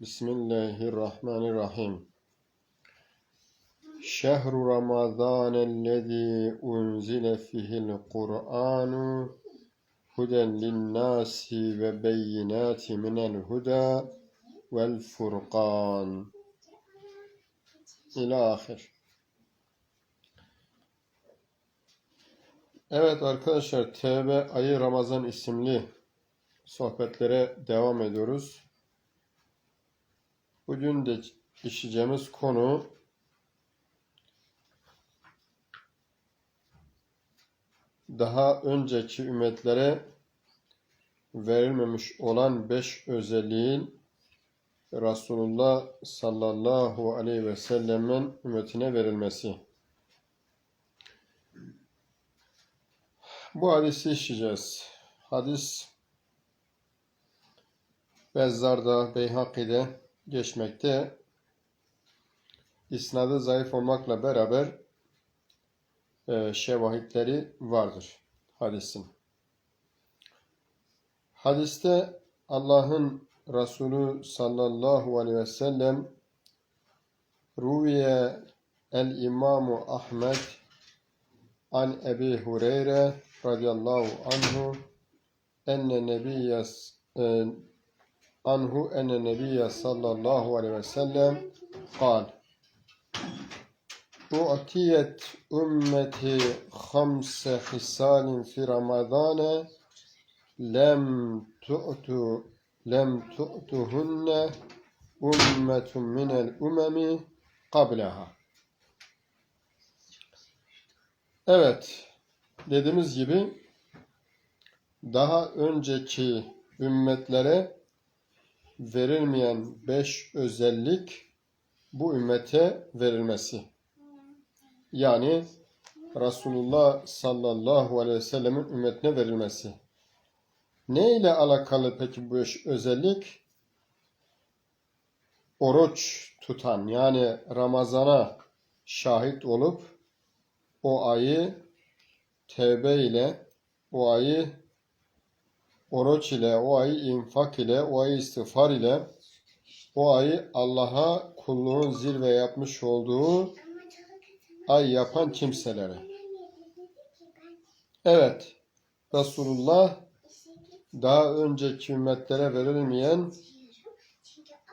Bismillahirrahmanirrahim. Şehru Ramazan ellezî unzile fihil Kur'anu huden linnâsi ve beyinâti minel huda vel furqan. İlâ. Evet arkadaşlar, Tevbe Ayı Ramazan isimli sohbetlere devam ediyoruz. Bugün de işleyeceğimiz konu daha önceki ümmetlere verilmemiş olan beş özelliğin Resulullah sallallahu aleyhi ve sellemin ümmetine verilmesi. Bu hadisi işleyeceğiz. Hadis Bezzar'da, Beyhaki'de geçmekte. İsnadı zayıf olmakla beraber e, şevahitleri vardır hadisin. Hadiste Allah'ın Resulü sallallahu aleyhi ve sellem Ruviye el İmamu Ahmed an Ebi Hureyre radıyallahu anhu enne nebiyyes e, anhu enne nebiyye sallallahu aleyhi ve sellem kal. U'tiyet ümmeti hamse hisalin fi ramadane lem tu'tu lem tu'tuhunne ummetun minel umemi qableha Evet, dediğimiz gibi daha önceki ümmetlere verilmeyen beş özellik bu ümmete verilmesi. Yani Resulullah sallallahu aleyhi ve sellemin ümmetine verilmesi. Ne ile alakalı peki bu beş özellik? Oruç tutan yani Ramazan'a şahit olup o ayı tevbe ile o ayı oruç ile, o ayı infak ile, o ayı istiğfar ile, o ayı Allah'a kulluğun zirve yapmış olduğu ay yapan kimselere. Evet, Resulullah daha önceki ümmetlere verilmeyen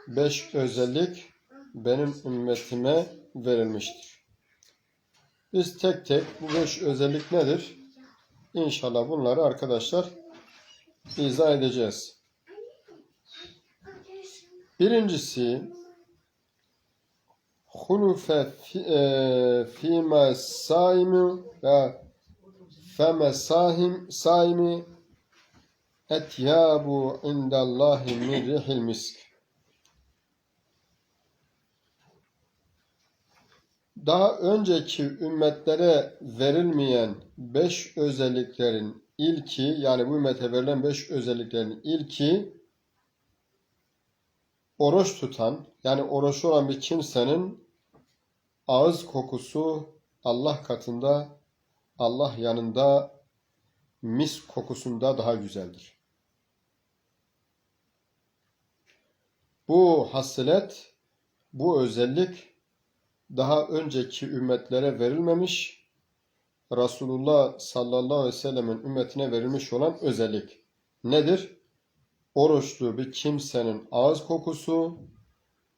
beş özellik benim ümmetime verilmiştir. Biz tek tek bu beş özellik nedir? İnşallah bunları arkadaşlar izah edeceğiz. Birincisi hulufe fîme saimi ve feme sahim saimi etyabu indallahi min rihil misk. Daha önceki ümmetlere verilmeyen beş özelliklerin ilki yani bu ümmete verilen beş özelliklerin ilki oruç tutan yani oruçlu olan bir kimsenin ağız kokusu Allah katında Allah yanında mis kokusunda daha güzeldir. Bu haslet, bu özellik daha önceki ümmetlere verilmemiş, Resulullah sallallahu aleyhi ve sellemin ümmetine verilmiş olan özellik. Nedir? Oruçlu bir kimsenin ağız kokusu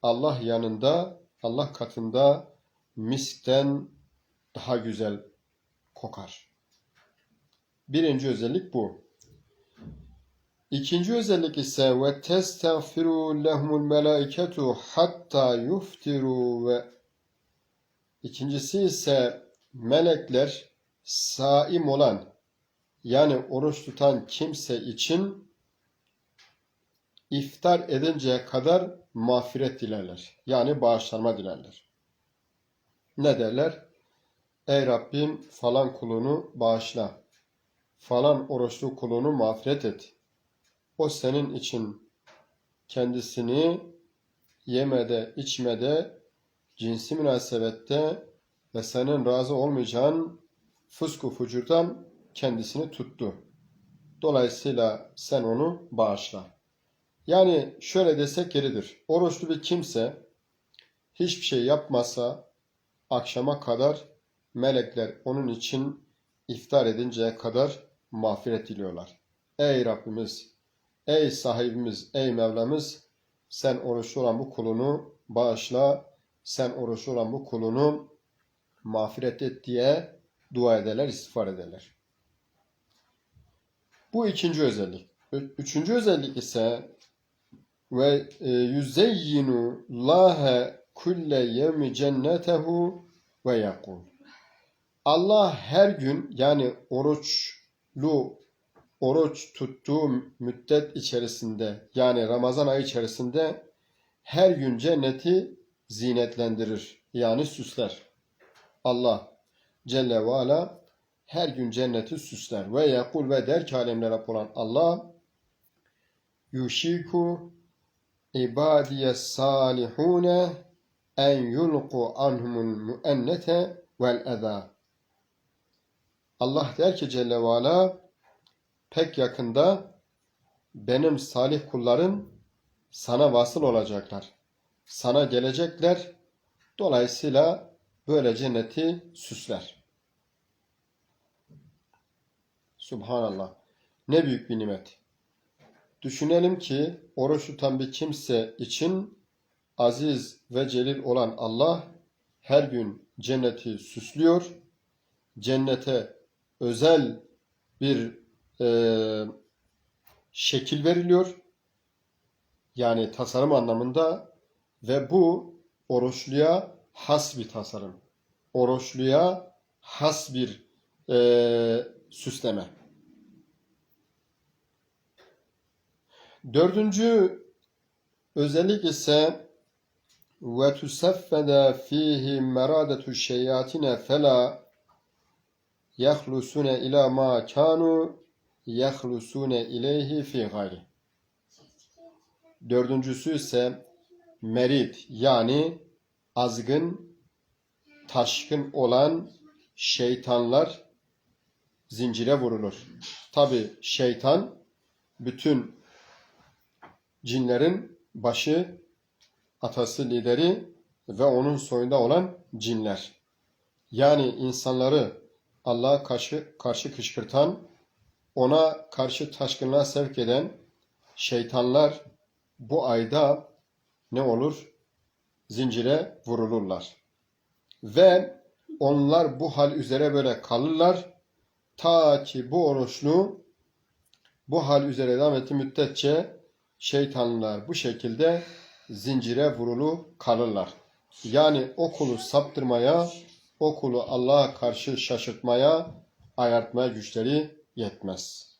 Allah yanında, Allah katında miskten daha güzel kokar. Birinci özellik bu. İkinci özellik ise ve testağfiru lehumul melaiketu hatta yuftiru ve İkincisi ise melekler saim olan yani oruç tutan kimse için iftar edinceye kadar mağfiret dilerler. Yani bağışlanma dilerler. Ne derler? Ey Rabbim falan kulunu bağışla. Falan oruçlu kulunu mağfiret et. O senin için kendisini yemede, içmede, cinsi münasebette ve senin razı olmayacağın fısku fucurdan kendisini tuttu. Dolayısıyla sen onu bağışla. Yani şöyle desek yeridir. Oruçlu bir kimse hiçbir şey yapmasa akşama kadar melekler onun için iftar edinceye kadar mağfiret diliyorlar. Ey Rabbimiz, ey sahibimiz, ey Mevlamız sen oruçlu olan bu kulunu bağışla, sen oruçlu olan bu kulunu mağfiret et diye dua ederler, istiğfar ederler. Bu ikinci özellik. Üçüncü özellik ise ve e, yüzeyyinu Allahe kulle yevmi cennetehu ve yakul. Allah her gün yani oruçlu oruç tuttuğu müddet içerisinde yani Ramazan ayı içerisinde her gün cenneti zinetlendirir. Yani süsler. Allah Celle ve Ala her gün cenneti süsler. Ve yakul ve der ki alemlere olan Allah yuşiku ibadiye salihune en yulqu anhumul müennete vel eza. Allah der ki Celle ve Ala pek yakında benim salih kullarım sana vasıl olacaklar. Sana gelecekler. Dolayısıyla böyle cenneti süsler. Subhanallah. Ne büyük bir nimet. Düşünelim ki oruç tutan bir kimse için aziz ve celil olan Allah her gün cenneti süslüyor. Cennete özel bir e, şekil veriliyor. Yani tasarım anlamında ve bu oruçluya has bir tasarım. Oruçluya has bir e, süsleme. Dördüncü özellik ise ve tusaffede fihi meradetu şeyatine fela yahlusune ila ma kanu yahlusune ileyhi fi gayri. Dördüncüsü ise merit yani azgın, taşkın olan şeytanlar zincire vurulur. Tabi şeytan bütün cinlerin başı, atası, lideri ve onun soyunda olan cinler. Yani insanları Allah'a karşı, karşı kışkırtan, ona karşı taşkınlığa sevk eden şeytanlar bu ayda ne olur? Zincire vurulurlar. Ve onlar bu hal üzere böyle kalırlar. Ta ki bu oruçlu bu hal üzere devam ettiği müddetçe şeytanlar bu şekilde zincire vurulu kalırlar. Yani o kulu saptırmaya, o kulu Allah'a karşı şaşırtmaya, ayartmaya güçleri yetmez.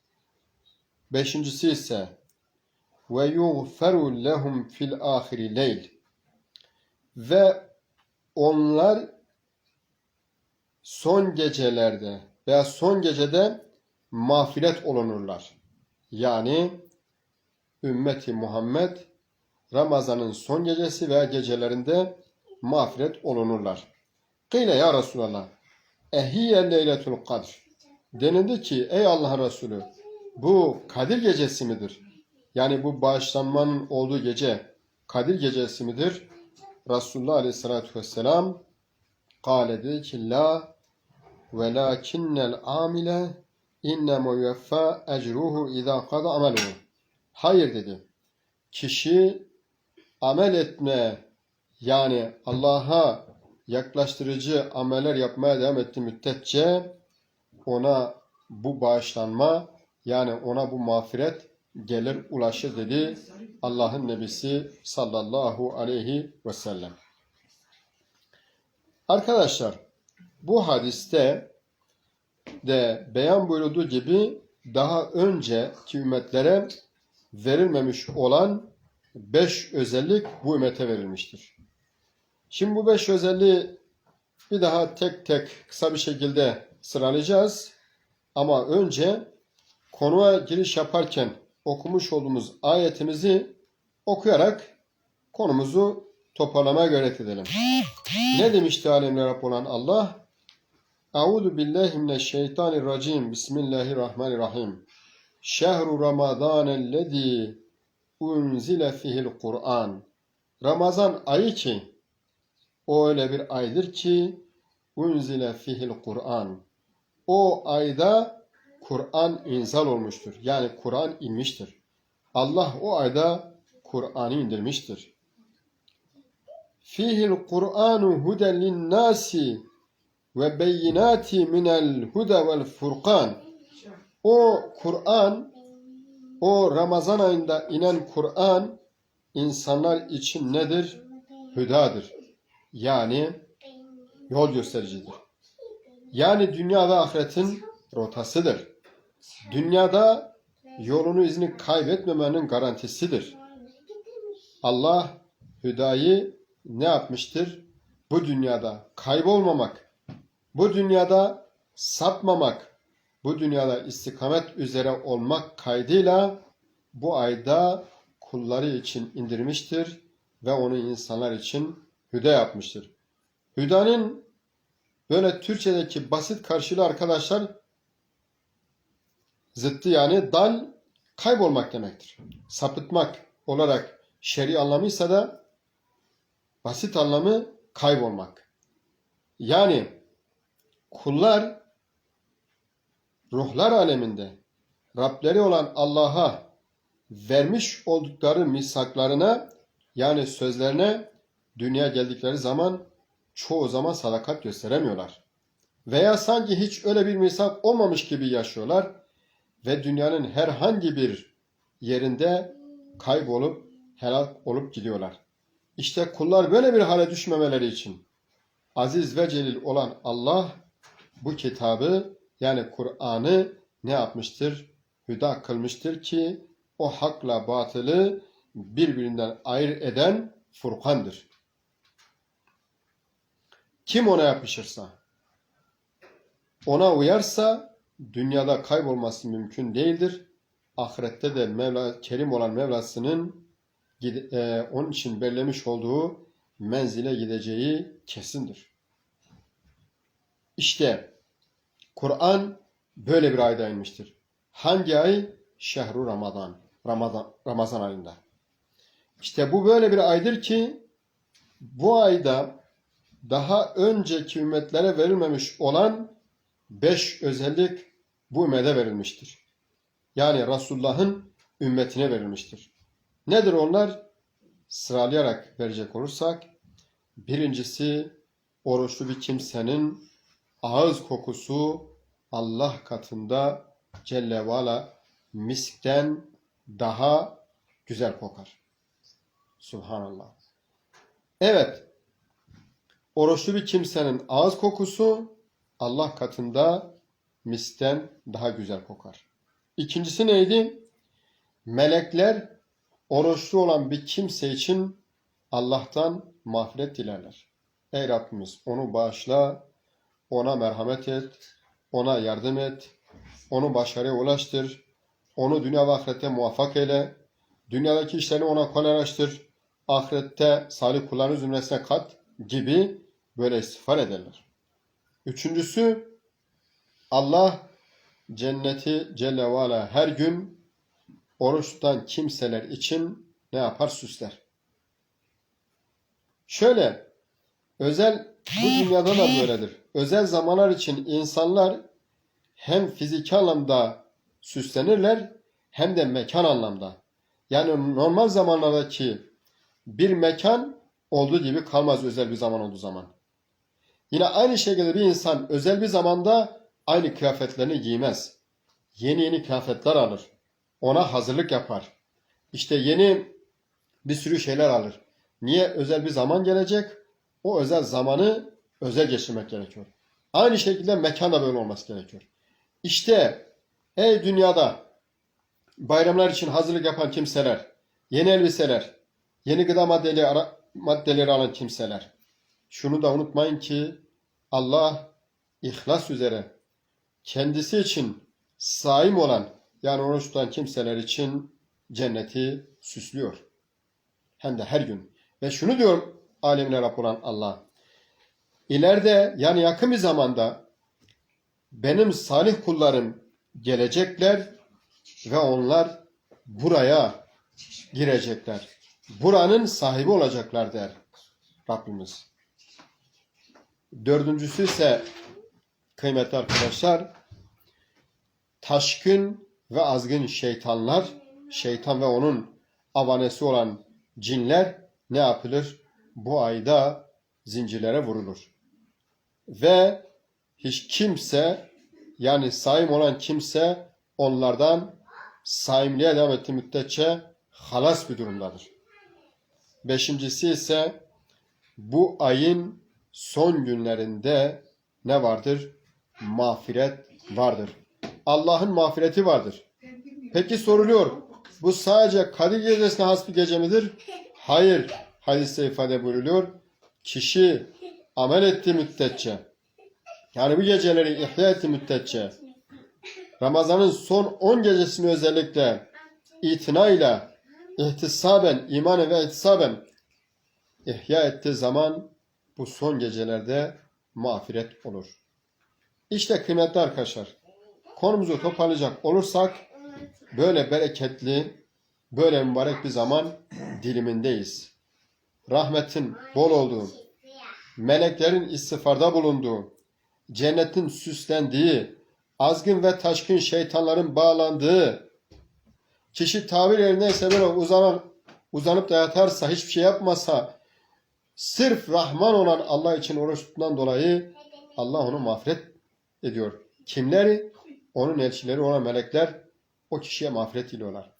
Beşincisi ise ve yuğferu lehum fil ahiri leyl ve onlar son gecelerde veya son gecede mağfiret olunurlar. Yani ümmeti Muhammed Ramazan'ın son gecesi veya gecelerinde mağfiret olunurlar. Kıyle ya Resulallah ehiye leyletul kadr denildi ki ey Allah'ın Resulü bu Kadir gecesi midir? Yani bu bağışlanmanın olduğu gece Kadir gecesi midir? Resulullah Aleyhisselatü Vesselam kâle dedi ki la velakinnel amile innemu yuffa ecruhu izâ kada ameluhu. Hayır dedi. Kişi amel etme yani Allah'a yaklaştırıcı ameller yapmaya devam ettiği müddetçe ona bu bağışlanma yani ona bu mağfiret gelir ulaşır dedi Allah'ın Nebisi sallallahu aleyhi ve sellem. Arkadaşlar bu hadiste de beyan buyurulduğu gibi daha önceki ümmetlere verilmemiş olan beş özellik bu ümmete verilmiştir. Şimdi bu beş özelliği bir daha tek tek kısa bir şekilde sıralayacağız. Ama önce konuya giriş yaparken okumuş olduğumuz ayetimizi okuyarak konumuzu toparlamaya gayret edelim. Ne demişti alemler Rab olan Allah? Euzu billahi mineşşeytanirracim. Bismillahirrahmanirrahim. Şehru Ramazanellezî unzile fihil Kur'an. Ramazan ayı ki o öyle bir aydır ki unzile fihil Kur'an. O ayda Kur'an inzal olmuştur. Yani Kur'an inmiştir. Allah o ayda Kur'an'ı indirmiştir. Fihil Kur'anu huden linnâsi ve beyinati minel huda vel furkan. O Kur'an, o Ramazan ayında inen Kur'an insanlar için nedir? Hüdadır. Yani yol göstericidir. Yani dünya ve ahiretin rotasıdır. Dünyada yolunu izini kaybetmemenin garantisidir. Allah hüdayı ne yapmıştır? Bu dünyada kaybolmamak, bu dünyada sapmamak, bu dünyada istikamet üzere olmak kaydıyla bu ayda kulları için indirmiştir ve onu insanlar için hüda yapmıştır. Hüdanın böyle Türkçedeki basit karşılığı arkadaşlar zıttı yani dal kaybolmak demektir. Sapıtmak olarak şer'i anlamıysa da basit anlamı kaybolmak. Yani kullar ruhlar aleminde Rableri olan Allah'a vermiş oldukları misaklarına yani sözlerine dünya geldikleri zaman çoğu zaman sadakat gösteremiyorlar. Veya sanki hiç öyle bir misak olmamış gibi yaşıyorlar ve dünyanın herhangi bir yerinde kaybolup helak olup gidiyorlar. İşte kullar böyle bir hale düşmemeleri için aziz ve celil olan Allah bu kitabı yani Kur'an'ı ne yapmıştır? Hüda kılmıştır ki o hakla batılı birbirinden ayırt eden Furkan'dır. Kim ona yapışırsa, ona uyarsa dünyada kaybolması mümkün değildir. Ahirette de Mevla, Kerim olan Mevlasının e, onun için bellemiş olduğu menzile gideceği kesindir. İşte Kur'an böyle bir ayda inmiştir. Hangi ay? Şehru Ramazan. Ramazan, Ramazan ayında. İşte bu böyle bir aydır ki bu ayda daha önceki ümmetlere verilmemiş olan beş özellik bu ümmete verilmiştir. Yani Resulullah'ın ümmetine verilmiştir. Nedir onlar? Sıralayarak verecek olursak birincisi oruçlu bir kimsenin ağız kokusu Allah katında Celle ve miskten daha güzel kokar. Subhanallah. Evet, oruçlu bir kimsenin ağız kokusu Allah katında misten daha güzel kokar. İkincisi neydi? Melekler oruçlu olan bir kimse için Allah'tan mağfiret dilerler. Ey Rabbimiz onu bağışla, ona merhamet et, ona yardım et, onu başarıya ulaştır, onu dünya ve ahirette muvaffak eyle, dünyadaki işlerini ona kolaylaştır, ahirette salih kulların zümresine kat gibi böyle istiğfar ederler. Üçüncüsü Allah cenneti Celle ve Ala her gün oruç tutan kimseler için ne yapar? Süsler. Şöyle özel bu dünyada da böyledir. Özel zamanlar için insanlar hem fiziki anlamda süslenirler hem de mekan anlamda. Yani normal zamanlardaki bir mekan olduğu gibi kalmaz özel bir zaman olduğu zaman. Yine aynı şekilde bir insan özel bir zamanda aynı kıyafetlerini giymez. Yeni yeni kıyafetler alır. Ona hazırlık yapar. İşte yeni bir sürü şeyler alır. Niye? Özel bir zaman gelecek. O özel zamanı özel geçirmek gerekiyor. Aynı şekilde mekan da böyle olması gerekiyor. İşte ey dünyada bayramlar için hazırlık yapan kimseler, yeni elbiseler, yeni gıda maddeleri, ara- maddeleri alan kimseler. Şunu da unutmayın ki Allah ihlas üzere kendisi için saim olan yani oruç tutan kimseler için cenneti süslüyor. Hem de her gün. Ve şunu diyorum alemine Rab olan Allah. İleride yani yakın bir zamanda benim salih kullarım gelecekler ve onlar buraya girecekler. Buranın sahibi olacaklar der Rabbimiz. Dördüncüsü ise kıymetli arkadaşlar taşkın ve azgın şeytanlar, şeytan ve onun abanesi olan cinler ne yapılır? Bu ayda zincirlere vurulur. Ve hiç kimse yani saim olan kimse onlardan saimliğe devam ettiği müddetçe halas bir durumdadır. Beşincisi ise bu ayın son günlerinde ne vardır? Mağfiret vardır. Allah'ın mağfireti vardır. Peki soruluyor. Bu sadece Kadir Gecesi'ne has bir gece midir? Hayır. Hadiste ifade buyuruluyor. Kişi amel ettiği müddetçe yani bu geceleri ihya ettiği müddetçe Ramazan'ın son 10 gecesini özellikle itinayla ihtisaben, imanen ve ihtisaben ihya ettiği zaman bu son gecelerde mağfiret olur. İşte kıymetli arkadaşlar, konumuzu toparlayacak olursak böyle bereketli, böyle mübarek bir zaman dilimindeyiz. Rahmetin bol olduğu, meleklerin istifarda bulunduğu, cennetin süslendiği, azgın ve taşkın şeytanların bağlandığı, kişi tabir yerindeyse böyle uzanan, uzanıp da yatarsa, hiçbir şey yapmasa, sırf Rahman olan Allah için oruç tuttuğundan dolayı Allah onu mağfiret ediyor. Kimleri? Onun elçileri olan melekler o kişiye mağfiret diliyorlar.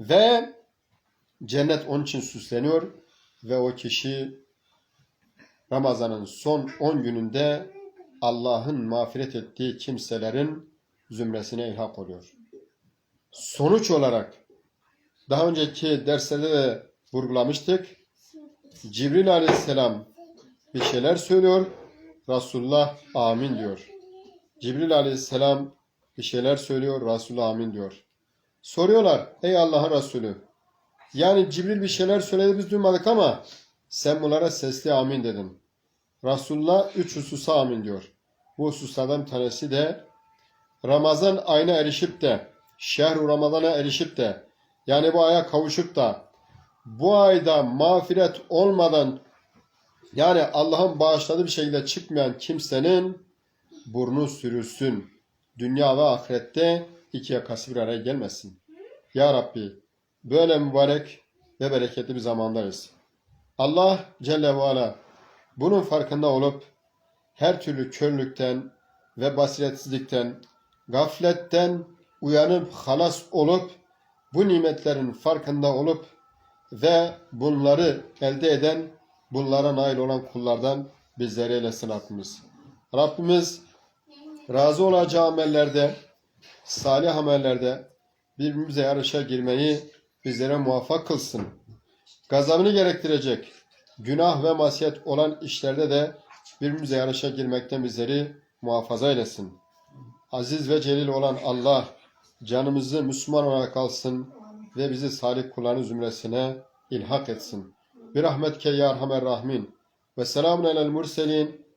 Ve cennet onun için süsleniyor ve o kişi Ramazan'ın son 10 gününde Allah'ın mağfiret ettiği kimselerin zümresine ilhak oluyor. Sonuç olarak daha önceki derslerde de vurgulamıştık. Cibril aleyhisselam bir şeyler söylüyor. Resulullah amin diyor. Cibril aleyhisselam bir şeyler söylüyor. Resulullah amin diyor. Soruyorlar ey Allah'ın Resulü. Yani Cibril bir şeyler söyledi biz duymadık ama sen bunlara sesli amin dedin. Resulullah üç hususa amin diyor. Bu hususlardan bir tanesi de Ramazan ayına erişip de şehru Ramazan'a erişip de yani bu aya kavuşup da bu ayda mağfiret olmadan yani Allah'ın bağışladığı bir şekilde çıkmayan kimsenin burnu sürülsün. Dünya ve ahirette iki yakası bir araya gelmesin. Ya Rabbi böyle mübarek ve bereketli bir zamandayız. Allah Celle ve Ala bunun farkında olup her türlü körlükten ve basiretsizlikten, gafletten uyanıp halas olup bu nimetlerin farkında olup ve bunları elde eden, bunlara nail olan kullardan bizleri eylesin Rabbimiz. Rabbimiz razı olacağı amellerde, salih amellerde birbirimize yarışa girmeyi bizlere muvaffak kılsın. Gazabını gerektirecek günah ve masiyet olan işlerde de birbirimize yarışa girmekten bizleri muhafaza eylesin. Aziz ve celil olan Allah canımızı Müslüman olarak alsın ve bizi salih kulların zümresine ilhak etsin. Bir rahmetke ya rahmin. Ve selamun alel murselin